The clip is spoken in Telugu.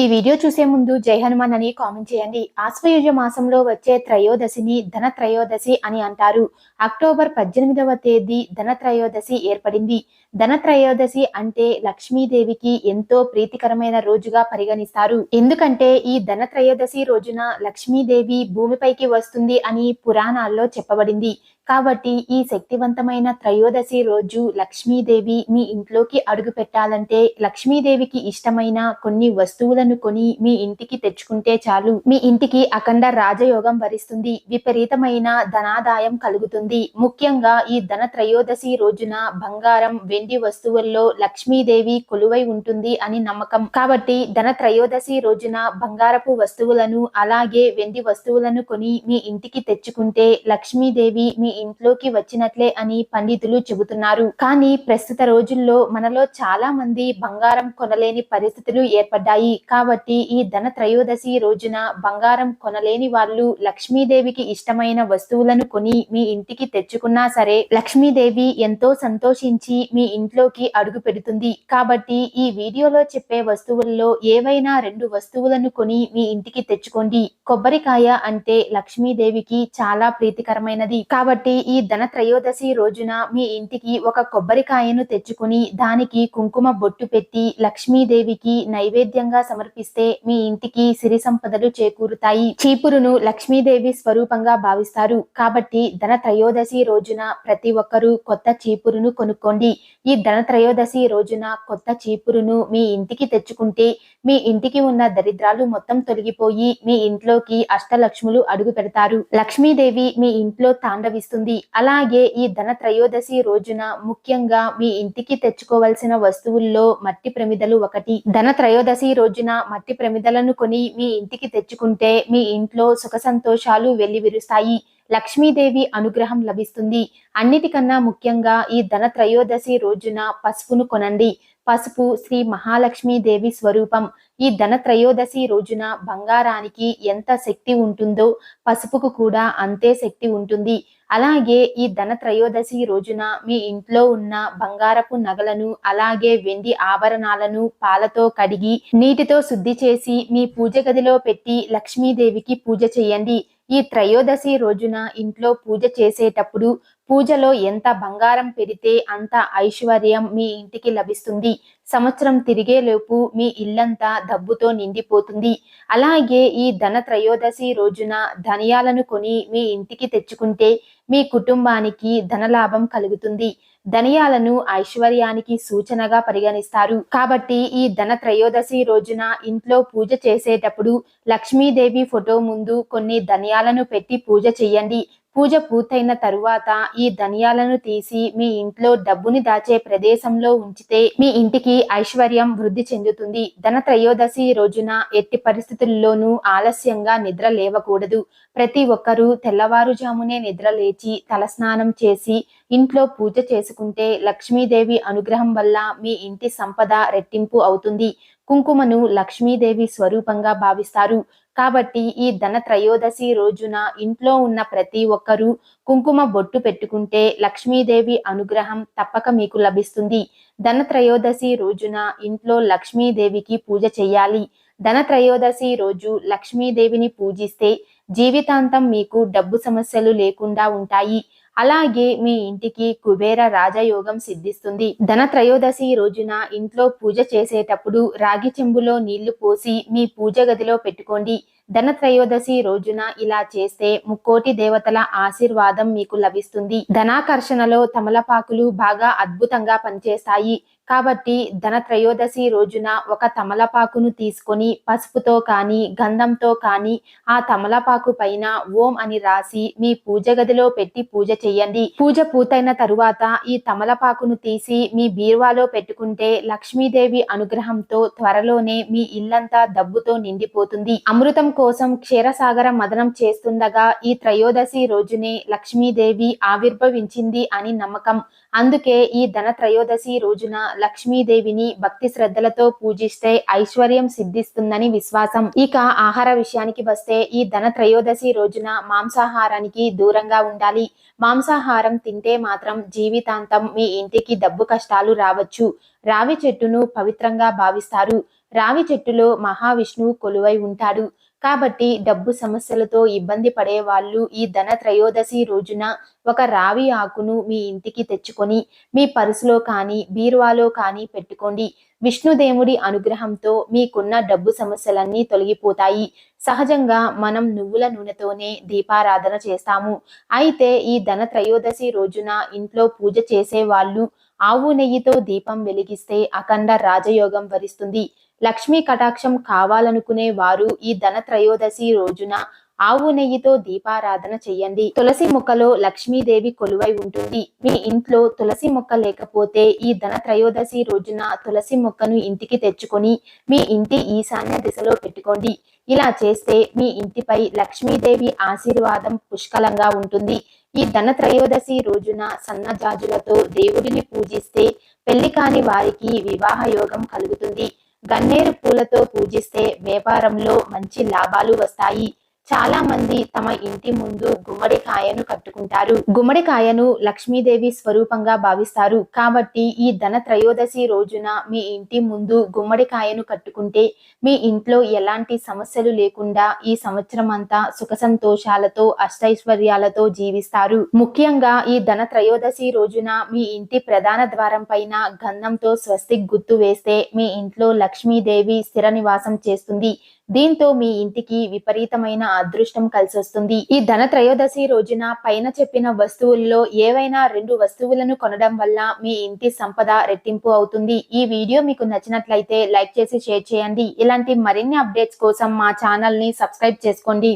ఈ వీడియో చూసే ముందు జై హనుమాన్ అని కామెంట్ చేయండి. ఆశ్వయుజ మాసంలో వచ్చే త్రయోదశిని ధన త్రయోదశి అని అంటారు. అక్టోబర్ పద్దెనిమిదవ తేదీ ధన త్రయోదశి ఏర్పడింది. ధన త్రయోదశి అంటే లక్ష్మీదేవికి ఎంతో ప్రీతికరమైన రోజుగా పరిగణిస్తారు. ఎందుకంటే ఈ ధన త్రయోదశి రోజున లక్ష్మీదేవి భూమిపైకి వస్తుంది అని పురాణాల్లో చెప్పబడింది. కాబట్టి ఈ శక్తివంతమైన త్రయోదశి రోజు లక్ష్మీదేవి మీ ఇంట్లోకి అడుగు పెట్టాలంటే లక్ష్మీదేవికి ఇష్టమైన కొన్ని వస్తువులను కొని మీ ఇంటికి తెచ్చుకుంటే చాలు. మీ ఇంటికి అఖండ రాజయోగం వరిస్తుంది. విపరీతమైన ధనాదాయం కలుగుతుంది. ముఖ్యంగా ఈ ధన త్రయోదశి రోజున బంగారం వెండి వస్తువుల్లో లక్ష్మీదేవి కొలువై ఉంటుంది అని నమ్మకం. కాబట్టి ధన త్రయోదశి రోజున బంగారపు వస్తువులను అలాగే వెండి వస్తువులను కొని మీ ఇంటికి తెచ్చుకుంటే లక్ష్మీదేవి మీ ఇంట్లోకి వచ్చినట్లే అని పండితులు చెబుతున్నారు. కానీ ప్రస్తుత రోజుల్లో మనలో చాలా మంది బంగారం కొనలేని పరిస్థితులు ఏర్పడ్డాయి. కాబట్టి ఈ ధన త్రయోదశి రోజున బంగారం కొనలేని వాళ్ళు లక్ష్మీదేవికి ఇష్టమైన వస్తువులను కొని మీ ఇంటికి తెచ్చుకున్నా సరే లక్ష్మీదేవి ఎంతో సంతోషించి మీ ఇంట్లోకి అడుగు పెడుతుంది. కాబట్టి ఈ వీడియోలో చెప్పే వస్తువుల్లో ఏవైనా రెండు వస్తువులను కొని మీ ఇంటికి తెచ్చుకోండి. కొబ్బరికాయ అంటే లక్ష్మీదేవికి చాలా ప్రీతికరమైనది. కాబట్టి ఈ ధన త్రయోదశి రోజున మీ ఇంటికి ఒక కొబ్బరికాయను తెచ్చుకుని దానికి కుంకుమ బొట్టు పెట్టి లక్ష్మీదేవికి నైవేద్యంగా సమర్పిస్తే మీ ఇంటికి సిరి సంపదలు చేకూరుతాయి. చీపురును లక్ష్మీదేవి స్వరూపంగా భావిస్తారు. కాబట్టి ధన త్రయోదశి రోజున ప్రతి ఒక్కరూ కొత్త చీపురును కొనుక్కోండి. ఈ ధన త్రయోదశి రోజున కొత్త చీపురును మీ ఇంటికి తెచ్చుకుంటే మీ ఇంటికి ఉన్న దరిద్రాలు మొత్తం తొలగిపోయి మీ ఇంట్లోకి అష్టలక్ష్ములు అడుగు పెడతారు. లక్ష్మీదేవి మీ ఇంట్లో తాండవిస్తుంది. అలాగే ఈ ధన త్రయోదశి రోజున ముఖ్యంగా మీ ఇంటికి తెచ్చుకోవలసిన వస్తువుల్లో మట్టి ప్రమిదలు ఒకటి. ధన త్రయోదశి రోజున మట్టి ప్రమిదలను కొని మీ ఇంటికి తెచ్చుకుంటే మీ ఇంట్లో సుఖ సంతోషాలు వెల్లివిరుస్తాయి. లక్ష్మీదేవి అనుగ్రహం లభిస్తుంది. అన్నిటికన్నా ముఖ్యంగా ఈ ధన త్రయోదశి రోజున పసుపును కొనండి. పసుపు శ్రీ మహాలక్ష్మీదేవి స్వరూపం. ఈ ధన త్రయోదశి రోజున బంగారానికి ఎంత శక్తి ఉంటుందో పసుపుకు కూడా అంతే శక్తి ఉంటుంది. అలాగే ఈ ధన త్రయోదశి రోజున మీ ఇంట్లో ఉన్న బంగారపు నగలను అలాగే వెండి ఆభరణాలను పాలతో కడిగి నీటితో శుద్ధి చేసి మీ పూజ గదిలో పెట్టి లక్ష్మీదేవికి పూజ చేయండి. ఈ త్రయోదశి రోజున ఇంట్లో పూజ చేసేటప్పుడు పూజలో ఎంత బంగారం పెడితే అంత ఐశ్వర్యం మీ ఇంటికి లభిస్తుంది. సంవత్సరం తిరిగేలోపు మీ ఇల్లంతా డబ్బుతో నిండిపోతుంది. అలాగే ఈ ధన త్రయోదశి రోజున ధనియాలను కొని మీ ఇంటికి తెచ్చుకుంటే మీ కుటుంబానికి ధనలాభం కలుగుతుంది. ధనియాలను ఐశ్వర్యానికి సూచనగా పరిగణిస్తారు. కాబట్టి ఈ ధన త్రయోదశి రోజున ఇంట్లో పూజ చేసేటప్పుడు లక్ష్మీదేవి ఫోటో ముందు కొన్ని ధనియాలను పెట్టి పూజ చెయ్యండి పూజ పూర్తయిన తరువాత ఈ ధనియాలను తీసి మీ ఇంట్లో డబ్బుని దాచే ప్రదేశంలో ఉంచితే మీ ఇంటికి ఐశ్వర్యం వృద్ధి చెందుతుంది. ధన త్రయోదశి రోజున ఎట్టి పరిస్థితుల్లోనూ ఆలస్యంగా నిద్ర లేవకూడదు. ప్రతి ఒక్కరూ తెల్లవారుజామునే నిద్ర లేచి తలస్నానం చేసి ఇంట్లో పూజ చేసుకుంటే లక్ష్మీదేవి అనుగ్రహం వల్ల మీ ఇంటి సంపద రెట్టింపు అవుతుంది. కుంకుమను లక్ష్మీదేవి స్వరూపంగా భావిస్తారు. కాబట్టి ఈ ధన త్రయోదశి రోజున ఇంట్లో ఉన్న ప్రతి ఒక్కరూ కుంకుమ బొట్టు పెట్టుకుంటే లక్ష్మీదేవి అనుగ్రహం తప్పక మీకు లభిస్తుంది. ధన త్రయోదశి రోజున ఇంట్లో లక్ష్మీదేవికి పూజ చేయాలి. ధన త్రయోదశి రోజు లక్ష్మీదేవిని పూజిస్తే జీవితాంతం మీకు డబ్బు సమస్యలు లేకుండా ఉంటాయి. అలాగే మీ ఇంటికి కుబేర రాజయోగం సిద్ధిస్తుంది. ధన త్రయోదశి రోజున ఇంట్లో పూజ చేసేటప్పుడు రాగి చెంబులో నీళ్ళు పోసి మీ పూజ గదిలో పెట్టుకోండి. ధన త్రయోదశి రోజున ఇలా చేస్తే ముక్కోటి దేవతల ఆశీర్వాదం మీకు లభిస్తుంది. ధనాకర్షణలో తమలపాకులు బాగా అద్భుతంగా పనిచేస్తాయి. కాబట్టి ధన త్రయోదశి రోజున ఒక తమలపాకును తీసుకొని పసుపుతో కానీ గంధంతో కానీ ఆ తమలపాకు పైన ఓం అని రాసి మీ పూజ గదిలో పెట్టి పూజ చేయండి. పూజ పూర్తయిన తరువాత ఈ తమలపాకును తీసి మీ బీరువాలో పెట్టుకుంటే లక్ష్మీదేవి అనుగ్రహంతో త్వరలోనే మీ ఇల్లంతా డబ్బుతో నిండిపోతుంది. అమృతం కోసం క్షీరసాగర మదనం చేస్తుండగా ఈ త్రయోదశి రోజునే లక్ష్మీదేవి ఆవిర్భవించింది అని నమ్మకం. అందుకే ఈ ధన త్రయోదశి రోజున లక్ష్మీదేవిని భక్తి శ్రద్ధలతో పూజిస్తే ఐశ్వర్యం సిద్ధిస్తుందని విశ్వాసం. ఇక ఆహార విషయానికి వస్తే ఈ ధన త్రయోదశి రోజున మాంసాహారానికి దూరంగా ఉండాలి. మాంసాహారం తింటే మాత్రం జీవితాంతం మీ ఇంటికి డబ్బు కష్టాలు రావచ్చు. రావి చెట్టును పవిత్రంగా భావిస్తారు. రావి చెట్టులో మహావిష్ణువు కొలువై ఉంటాడు. కాబట్టి డబ్బు సమస్యలతో ఇబ్బంది పడే వాళ్ళు ఈ ధన త్రయోదశి రోజున ఒక రావి ఆకును మీ ఇంటికి తెచ్చుకొని మీ పర్సులో కానీ బీరువాలో కానీ పెట్టుకోండి. విష్ణుదేవుడి అనుగ్రహంతో మీకున్న డబ్బు సమస్యలన్నీ తొలగిపోతాయి. సహజంగా మనం నువ్వుల నూనెతోనే దీపారాధన చేస్తాము. అయితే ఈ ధన త్రయోదశి రోజున ఇంట్లో పూజ చేసే వాళ్ళు ఆవు నెయ్యితో దీపం వెలిగిస్తే అఖండ రాజయోగం వరిస్తుంది. లక్ష్మీ కటాక్షం కావాలనుకునే వారు ఈ ధన త్రయోదశి రోజున ఆవు నెయ్యితో దీపారాధన చెయ్యండి తులసి మొక్కలో లక్ష్మీదేవి కొలువై ఉంటుంది. మీ ఇంట్లో తులసి మొక్క లేకపోతే ఈ ధన త్రయోదశి రోజున తులసి మొక్కను ఇంటికి తెచ్చుకొని మీ ఇంటి ఈశాన్య దిశలో పెట్టుకోండి. ఇలా చేస్తే మీ ఇంటిపై లక్ష్మీదేవి ఆశీర్వాదం పుష్కలంగా ఉంటుంది. ఈ ధన త్రయోదశి రోజున సన్నజాజులతో దేవుడిని పూజిస్తే పెళ్ళి కాని వారికి వివాహ యోగం కలుగుతుంది. గన్నేరు పూలతో పూజిస్తే వ్యాపారంలో మంచి లాభాలు వస్తాయి. చాలా మంది తమ ఇంటి ముందు గుమ్మడికాయను కట్టుకుంటారు. గుమ్మడికాయను లక్ష్మీదేవి స్వరూపంగా భావిస్తారు. కాబట్టి ఈ ధన త్రయోదశి రోజున మీ ఇంటి ముందు గుమ్మడికాయను కట్టుకుంటే మీ ఇంట్లో ఎలాంటి సమస్యలు లేకుండా ఈ సంవత్సరం అంతా సుఖ సంతోషాలతో అష్టైశ్వర్యాలతో జీవిస్తారు. ముఖ్యంగా ఈ ధన త్రయోదశి రోజున మీ ఇంటి ప్రధాన ద్వారం పైన గంధంతో స్వస్తిక్ గుర్తు వేస్తే మీ ఇంట్లో లక్ష్మీదేవి స్థిర నివాసం చేస్తుంది. దీంతో మీ ఇంటికి విపరీతమైన అదృష్టం కలిసొస్తుంది. ఈ ధన త్రయోదశి రోజున పైన చెప్పిన వస్తువుల్లో ఏవైనా రెండు వస్తువులను కొనడం వల్ల మీ ఇంటి సంపద రెట్టింపు అవుతుంది. ఈ వీడియో మీకు నచ్చినట్లయితే లైక్ చేసి షేర్ చేయండి. ఇలాంటి మరిన్ని అప్డేట్స్ కోసం మా ఛానల్ని సబ్స్క్రైబ్ చేసుకోండి.